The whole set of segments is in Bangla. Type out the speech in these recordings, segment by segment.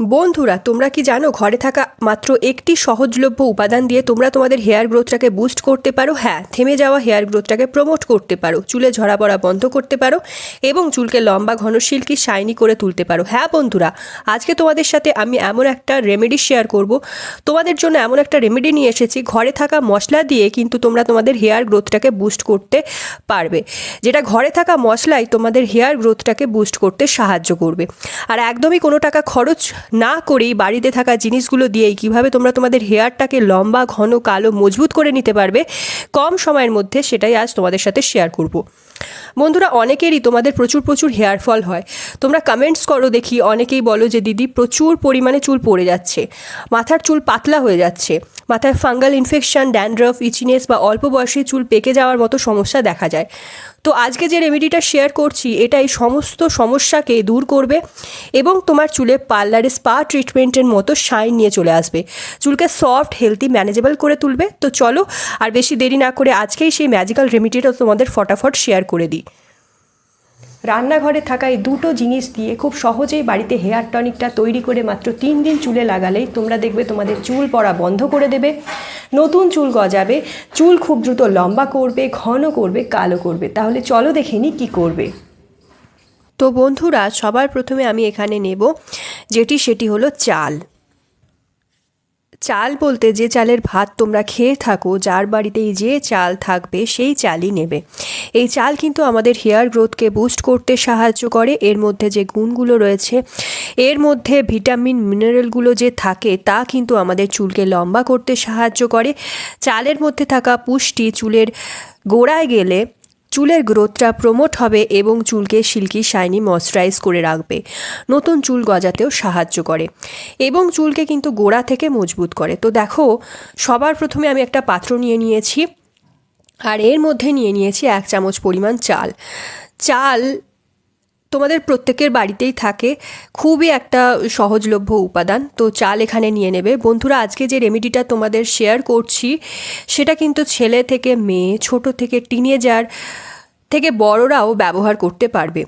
বন্ধুরা, তোমরা কি জানো ঘরে থাকা মাত্র একটি সহজলভ্য উপাদান দিয়ে তোমরা তোমাদের হেয়ার গ্রোথটাকে বুস্ট করতে পারো? হ্যাঁ থেমে যাওয়া হেয়ার গ্রোথটাকে প্রমোট করতে পারো, চুলে ঝরা পড়া বন্ধ করতে পারো এবং চুলকে লম্বা ঘন সিল্কি শাইনি করে তুলতে পারো। হ্যাঁ বন্ধুরা, আজকে তোমাদের সাথে আমি এমন একটা রেমেডি শেয়ার করব। তোমাদের জন্য এমন একটা রেমেডি নিয়ে এসেছি, ঘরে থাকা মশলা দিয়ে কিন্তু তোমরা তোমাদের হেয়ার গ্রোথটাকে বুস্ট করতে পারবে। যেটা ঘরে থাকা মশলাই তোমাদের হেয়ার গ্রোথটাকে বুস্ট করতে সাহায্য করবে। আর একদমই কোনো টাকা খরচ না করেই বাড়িতে থাকা জিনিসগুলো দিয়েই কীভাবে তোমরা তোমাদের হেয়ারটাকে লম্বা, ঘন, কালো, মজবুত করে নিতে পারবে, কম সময়ের মধ্যে সেটাই আজ তোমাদের সাথে শেয়ার করব। বন্ধুরা, অনেকেরই তোমাদের প্রচুর প্রচুর হেয়ার ফল হয়। তোমরা কমেন্টস করো দেখি, অনেকেই বলো যে, দিদি, প্রচুর পরিমাণে চুল পড়ে যাচ্ছে। মাথার চুল পাতলা হয়ে যাচ্ছে। মাথায় ফাঙ্গাল ইনফেকশন ড্যান্ড্রফ ইচিনেস বা অল্প বয়সী চুল পেকে যাওয়ার মতো সমস্যা দেখা যায়। তো আজকে যে রেমেডিটা শেয়ার করছি এটা এই সমস্ত সমস্যাকে দূর করবে এবং তোমার চুলে পার্লারে স্পা ট্রিটমেন্টের মতো শাইন নিয়ে চলে আসবে। চুলকে সফট হেলদি ম্যানেজেবল করে তুলবে। তো চলো আর বেশি দেরি না করে আজকেই সেই ম্যাজিক্যাল রেমেডিটা তোমাদের ফটাফট শেয়ার করে দিই। রান্নাঘরে থাকা এই দুটো জিনিস দিয়ে খুব সহজেই বাড়িতে হেয়ার টনিকটা তৈরি করে মাত্র তিন দিন চুলে লাগালেই তোমরা দেখবে তোমাদের চুল পড়া বন্ধ করে দেবে। নতুন চুল গজাবে, চুল খুব দ্রুত লম্বা করবে, ঘন করবে, কালো করবে। তাহলে চলো দেখে নি কী করবে। তো বন্ধুরা, সবার প্রথমে আমি এখানে নেব, যেটি সেটি হলো চাল। চাল বলতে যে চালের ভাত তোমরা খেয়ে থাকো, যার বাড়িতেই যে চাল থাকবে সেই চালই নেবে। এই চাল কিন্তু আমাদের হেয়ার গ্রোথকে বুস্ট করতে সাহায্য করে। এর মধ্যে যে গুণগুলো রয়েছে, এর মধ্যে ভিটামিন, মিনারেলগুলো যে থাকে, তা কিন্তু আমাদের চুলকে লম্বা করতে সাহায্য করে। চালের মধ্যে থাকা পুষ্টি চুলের গোড়ায় গেলে চুলের গ্রোথটা প্রমোট হবে এবং চুলকে সিল্কি, শাইনি, ময়শ্চারাইজ করে রাখবে। নতুন চুল গজাতেও সাহায্য করে। এবং চুলকে কিন্তু গোড়া থেকে মজবুত করে। তো দেখো, সবার প্রথমে আমি একটা পাত্র নিয়ে নিয়েছি। আর এর মধ্যে নিয়ে নিয়েছি এক চামচ পরিমাণ চাল। চাল তোমাদের প্রত্যেকের বাড়িতেই থাকে। খুবই একটা সহজলভ্য উপাদান। তো চাল এখানে নিয়ে নেবে। বন্ধুরা, আজকে যে রেমেডিটা তোমাদের শেয়ার করছি, সেটা কিন্তু ছেলে থেকে মেয়ে, ছোট থেকে টিনেজার থেকে বড়রাও ব্যবহার করতে পারবে।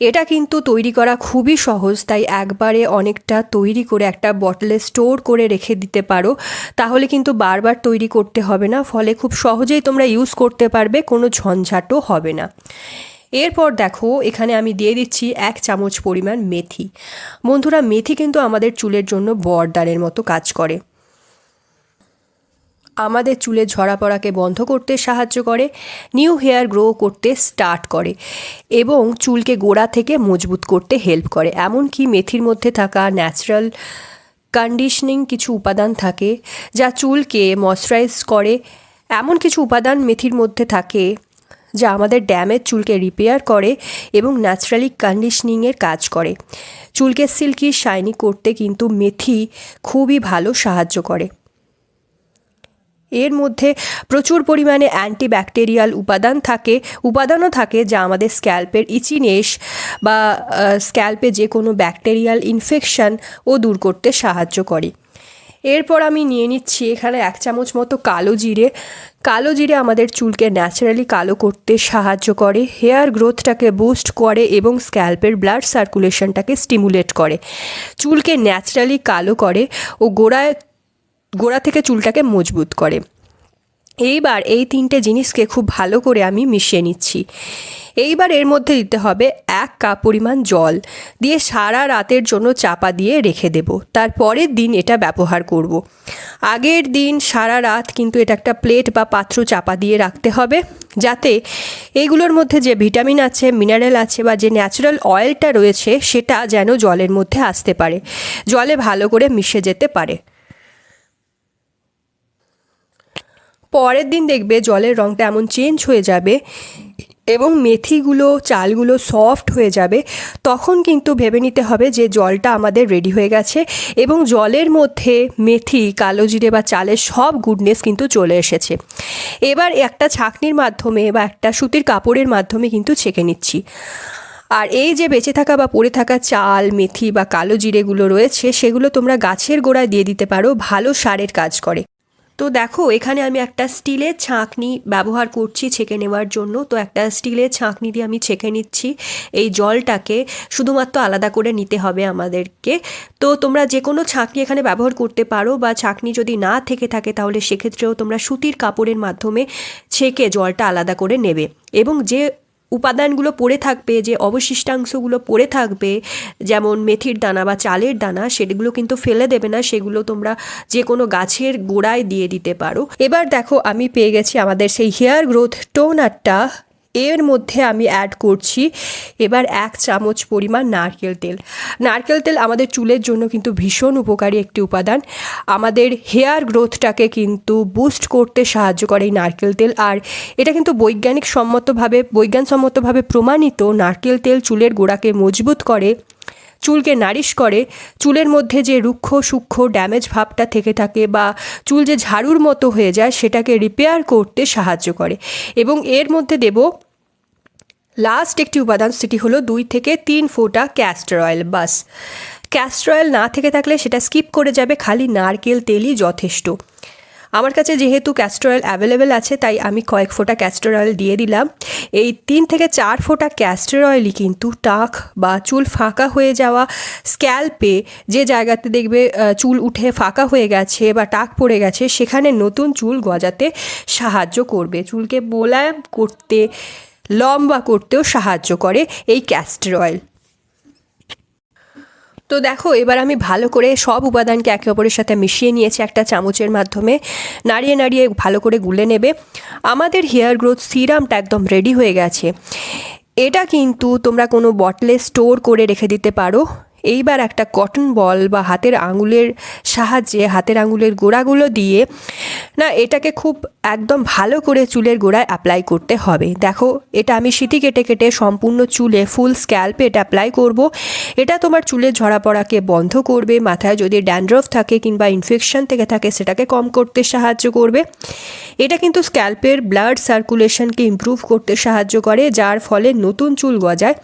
এটা কিন্তু তৈরি করা খুবই সহজ, তাই একবারে অনেকটা তৈরি করে একটা বটলে স্টোর করে রেখে দিতে পারো। তাহলে কিন্তু বারবার তৈরি করতে হবে না, ফলে খুব সহজেই তোমরা ইউজ করতে পারবে, কোনো ঝঞ্ঝাটও হবে না। এরপর দেখো, এখানে আমি দিয়ে দিচ্ছি এক চামচ পরিমাণ মেথি। বন্ধুরা, মেথি কিন্তু আমাদের চুলের জন্য বরদানের মতো কাজ করে। আমাদের চুলে ঝরা পড়াকে বন্ধ করতে সাহায্য করে, নিউ হেয়ার গ্রো করতে স্টার্ট করে এবং চুলকে গোড়া থেকে মজবুত করতে হেল্প করে। এমনকি মেথির মধ্যে থাকা ন্যাচারাল কন্ডিশনিং কিছু উপাদান থাকে যা চুলকে ময়শ্চারাইজ করে। এমন কিছু উপাদান মেথির মধ্যে থাকে যা আমাদের ড্যামের চুলকে রিপেয়ার করে এবং ন্যাচারালি কন্ডিশনিংয়ের কাজ করে। চুলকে সিল্কি শাইনি করতে কিন্তু মেথি খুবই ভালো সাহায্য করে। এর মধ্যে প্রচুর পরিমাণে অ্যান্টিব্যাকটেরিয়াল উপাদান থাকে, উপাদানও থাকে যা আমাদের স্ক্যাল্পের ইচিনেস বা স্ক্যাল্পে যে কোনো ব্যাকটেরিয়াল ইনফেকশন ও দূর করতে সাহায্য করে। এরপর আমি নিয়ে নিচ্ছি এখানে এক চামচ মতো কালো জিরে। কালো জিরে আমাদের চুলকে ন্যাচারালি কালো করতে সাহায্য করে হেয়ার গ্রোথটাকে বুস্ট করে এবং স্ক্যাল্পের ব্লাড সার্কুলেশনটাকে স্টিমুলেট করে। চুলকে ন্যাচারালি কালো করে ও গোড়ায়, গোড়া থেকে চুলটাকে মজবুত করে। এইবার এই তিনটে জিনিসকে খুব ভালো করে আমি মিশিয়ে নিচ্ছি। এইবার এর মধ্যে দিতে হবে এক কাপ পরিমাণ জল। দিয়ে সারা রাতের জন্য চাপা দিয়ে রেখে দেব। তারপরের দিন এটা ব্যবহার করব। আগের দিন সারা রাত কিন্তু এটা একটা প্লেট বা পাত্র চাপা দিয়ে রাখতে হবে। যাতে এইগুলোর মধ্যে যে ভিটামিন আছে, মিনারেল আছে বা যে ন্যাচারাল অয়েলটা রয়েছে, সেটা যেন জলের মধ্যে আসতে পারে। জলে ভালো করে মিশে যেতে পারে। পরের দিন দেখবে জলের রঙটা এমন চেঞ্জ হয়ে যাবে এবং মেথিগুলো, চালগুলো সফট হয়ে যাবে। তখন কিন্তু ভেবে নিতে হবে যে জলটা আমাদের রেডি হয়ে গেছে এবং জলের মধ্যে মেথি, কালো জিরে বা চালের সব গুডনেস কিন্তু চলে এসেছে। এবার একটা ছাঁকনির মাধ্যমে বা একটা সুতির কাপড়ের মাধ্যমে কিন্তু ছেঁকে নিচ্ছি। আর এই যে বেঁচে থাকা বা পড়ে থাকা চাল, মেথি বা কালো জিরেগুলো রয়েছে, সেগুলো তোমরা গাছের গোড়ায় দিয়ে দিতে পারো, ভালো সারের কাজ করে। তো দেখো, এখানে আমি একটা স্টিলের ছাঁকনি ব্যবহার করছি ছেঁকে নেওয়ার জন্য। তো একটা স্টিলের ছাঁকনি দিয়ে আমি ছেঁকে নিচ্ছি এই জলটাকে। শুধুমাত্র আলাদা করে নিতে হবে আমাদেরকে। তো তোমরা যে কোনো ছাঁকনি এখানে ব্যবহার করতে পারো বা ছাঁকনি যদি না থেকে থাকে তাহলে সেক্ষেত্রেও তোমরা সুতির কাপড়ের মাধ্যমে ছেঁকে জলটা আলাদা করে নেবে। এবং যে উপাদানগুলো পড়ে থাকবে, যে অবশিষ্টাংশগুলো পড়ে থাকবে, যেমন মেথির দানা বা চালের দানা, সেগুলো কিন্তু ফেলে দেবে না, সেগুলো তোমরা যে কোনো গাছের গোড়ায় দিয়ে দিতে পারো। এবার দেখো, আমি পেয়ে গেছি আমাদের সেই হেয়ার গ্রোথ টোনারটা এর মধ্যে আমি অ্যাড করছি এবার এক চামচ পরিমাণ নারকেল তেল। নারকেল তেল আমাদের চুলের জন্য কিন্তু ভীষণ উপকারী একটি উপাদান। আমাদের হেয়ার গ্রোথটাকে কিন্তু বুস্ট করতে সাহায্য করে এই নারকেল তেল। আর এটা কিন্তু বৈজ্ঞানিক সম্মতভাবে বৈজ্ঞানসম্মতভাবে প্রমাণিত নারকেল তেল চুলের গোড়াকে মজবুত করে, চুলকে নারিশ করে, চুলের মধ্যে যে রুক্ষ, সূক্ষ্ম ড্যামেজ ভাবটা থেকে থাকে বা চুল যে ঝাড়ুর মতো হয়ে যায় সেটাকে রিপেয়ার করতে সাহায্য করে। এবং এর মধ্যে দেব লাস্ট একটি উপাদান সেটি হলো দুই থেকে তিন ফোঁটা ক্যাস্টর অয়েল বাস। ক্যাস্টর অয়েল না থেকে থাকলে সেটা স্কিপ করে যাবে, খালি নারকেল তেলই যথেষ্ট। আমার কাছে যেহেতু ক্যাস্টর অয়েল অ্যাভেলেবেল আছে, তাই আমি কয়েক ফোঁটা ক্যাস্টর অয়েল দিয়ে দিলাম। এই তিন থেকে চার ফোঁটা ক্যাস্টর অয়েলই কিন্তু টাক বা চুল ফাঁকা হয়ে যাওয়া স্ক্যাল্পে যে জায়গাতে দেখবে চুল উঠে ফাঁকা হয়ে গেছে বা টাক পড়ে গেছে, সেখানে নতুন চুল গজাতে সাহায্য করবে। চুলকে মোলায়েম করতে লম্বা করতেও সাহায্য করে এই ক্যাস্টর অয়েল তো দেখো, এবার আমি ভালো করে সব উপাদানকে একে অপরের সাথে মিশিয়ে নিয়েছি একটা চামচের মাধ্যমে। নাড়িয়ে নাড়িয়ে ভালো করে গুলে নেবে। আমাদের হেয়ার গ্রোথ সিরামটা একদম রেডি হয়ে গেছে। এটা কিন্তু তোমরা কোনো বটলে স্টোর করে রেখে দিতে পারো। এইবার একটা কটন বল বা হাতের আঙুলের সাহায্যে, হাতের আঙুলের গোড়াগুলো দিয়ে, না, এটাকে খুব একদম ভালো করে চুলের গোড়ায় অ্যাপ্লাই করতে হবে। দেখো, এটা আমি সিটি কেটে কেটে সম্পূর্ণ চুলে ফুল স্ক্যাল্পে এটা অ্যাপ্লাই করব। এটা তোমার চুলের ঝরা পড়াকে বন্ধ করবে, মাথায় যদি ড্যান্ড্রফ থাকে কিংবা ইনফেকশন থেকে থাকে, সেটাকে কম করতে সাহায্য করবে। এটা কিন্তু স্ক্যাল্পের ব্লাড সার্কুলেশনকে ইমপ্রুভ করতে সাহায্য করে, যার ফলে নতুন চুল গজায়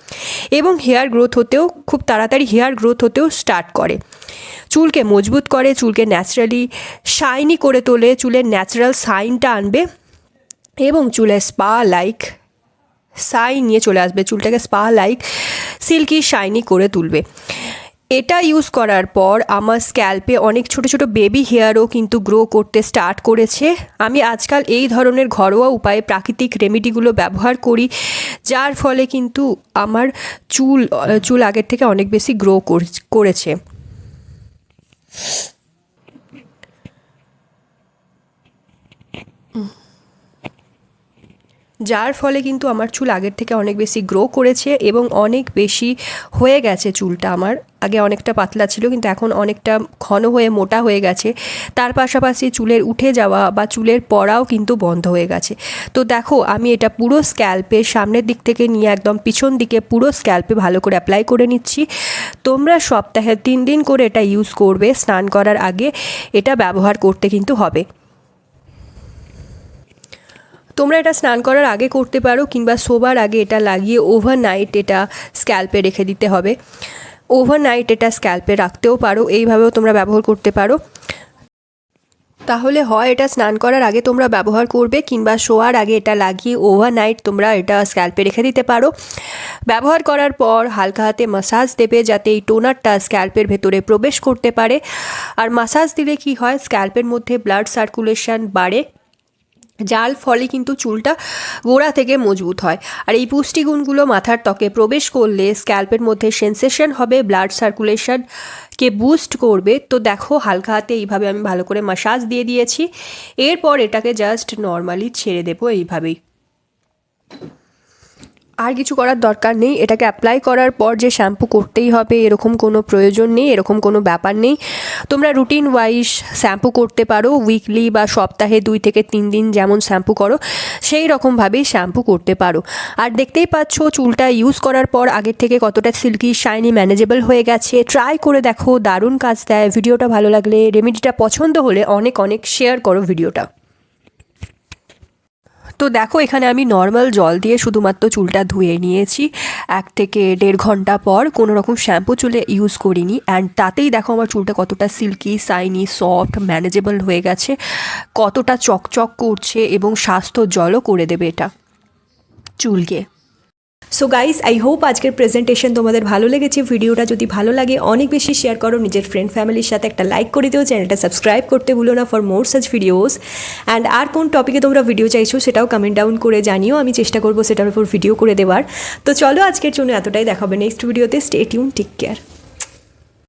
এবং হেয়ার গ্রোথ হতেও খুব তাড়াতাড়ি হেয়ার গ্রোথ হতেও স্টার্ট করে। চুলকে মজবুত করে, চুলকে ন্যাচারালি শাইনি করে তোলে, চুলের ন্যাচারাল সাইনটা আনবে এবং চুলে স্পা লাইক সাইন নিয়ে চলে আসবে, চুলটাকে স্পা লাইক সিল্কি শাইনি করে তুলবে। এটা ইউজ করার পর আমার স্ক্যাল্পে অনেক ছোট ছোট বেবি হেয়ারও কিন্তু গ্রো করতে স্টার্ট করেছে। আমি আজকাল এই ধরনের ঘরোয়া উপায়ে প্রাকৃতিক রেমেডিগুলো ব্যবহার করি, যার ফলে কিন্তু আমার চুল চুল আগের থেকে অনেক বেশি গ্রো করেছে। যার ফলে কিন্তু আমার চুল আগের থেকে অনেক বেশি গ্রো করেছে এবং অনেক বেশি হয়ে গেছে চুলটা আমার। আগে অনেকটা পাতলা ছিল, কিন্তু এখন অনেকটা ঘন হয়ে মোটা হয়ে গেছে। তার পাশাপাশি চুলের উঠে যাওয়া বা চুলের পড়াও কিন্তু বন্ধ হয়ে গেছে। তো দেখো, আমি এটা পুরো স্ক্যাল্পে সামনের দিক থেকে নিয়ে একদম পিছন দিকে পুরো স্ক্যাল্পে ভালো করে অ্যাপ্লাই করে নিচ্ছি। তোমরা সপ্তাহে তিন দিন করে এটা ইউজ করবে, স্নান করার আগে এটা ব্যবহার করতে কিন্তু হবে। তোমরা এটা স্নান করার আগে করতে পারো কিংবা শোবার আগে এটা লাগিয়ে ওভারনাইট এটা স্ক্যাল্পে রেখে দিতে হবে। ওভারনাইট এটা স্ক্যাল্পে রাখতেও পারো, এইভাবেও তোমরা ব্যবহার করতে পারো। তাহলে হয় এটা স্নান করার আগে তোমরা ব্যবহার করবে কিংবা শোয়ার আগে এটা লাগিয়ে ওভারনাইট তোমরা এটা স্ক্যাল্পে রেখে দিতে পারো। ব্যবহার করার পর হালকা হাতে মাসাজ দেবে যাতে এই টোনারটা স্ক্যাল্পের ভেতরে প্রবেশ করতে পারে। আর মাসাজ দিলে কি হয়? স্ক্যাল্পের মধ্যে ব্লাড সার্কুলেশন বাড়ে। যার ফলে কিন্তু চুলটা গোড়া থেকে মজবুত হয়। আর এই পুষ্টিগুণগুলো মাথার ত্বকে প্রবেশ করলে স্ক্যাল্পের মধ্যে সেন্সেশন হবে, ব্লাড সার্কুলেশন কে বুস্ট করবে। তো দেখো, হালকা হাতে এইভাবে আমি ভালো করে মাসাজ দিয়ে দিয়েছি। এরপর এটাকে জাস্ট নর্মালি ছেড়ে দেবো এইভাবেই। আর কিছু করার দরকার নেই। এটাকে অ্যাপ্লাই করার পর যে শ্যাম্পু করতেই হবে, এরকম কোনো প্রয়োজন নেই, এরকম কোনো ব্যাপার নেই। তোমরা রুটিন ওয়াইজ শ্যাম্পু করতে পারো উইকলি বা সপ্তাহে দুই থেকে তিন দিন যেমন শ্যাম্পু করো, সেই রকমভাবেই শ্যাম্পু করতে পারো। আর দেখতেই পাচ্ছ, চুলটা ইউজ করার পর আগের থেকে কতটা সিল্কি শাইনি ম্যানেজেবল হয়ে গেছে। ট্রাই করে দেখো, দারুণ কাজ দেয়। ভিডিওটা ভালো লাগলে রেমেডিটা পছন্দ হলে অনেক অনেক শেয়ার করো ভিডিওটা। তো দেখো, এখানে আমি নর্মাল জল দিয়ে শুধুমাত্র চুলটা ধুয়ে নিয়েছি। এক থেকে দেড় ঘণ্টা পর কোনো রকম শ্যাম্পু চুলে ইউজ করিনি। অ্যান্ড তাতেই দেখো আমার চুলটা কতটা সিল্কি সাইনি সফট ম্যানেজেবল হয়ে গেছে। কতটা চকচক করছে এবং স্বাস্থ্য জলও করে দেবে এটা চুলকে। সো গাইস আই হোপ আজকের প্রেজেন্টেশন তোমাদের ভালো লেগেছে। ভিডিওটা যদি ভালো লাগে, অনেক বেশি শেয়ার করো। নিজের ফ্রেন্ড ফ্যামিলির সাথে একটা লাইক করে দিও। চ্যানেলটা সাবস্ক্রাইব করতে ভুলো না for more such videos and আর কোন টপিকে তোমরা ভিডিও চাইছো, সেটাও কমেন্ট ডাউন করে জানিও। আমি চেষ্টা করব সেটার উপর ভিডিও করে দেওয়ার। তো চলো আজকের জন্য এতটাই। দেখাবে নেক্সট ভিডিওতে স্টে টিউন টেক কেয়ার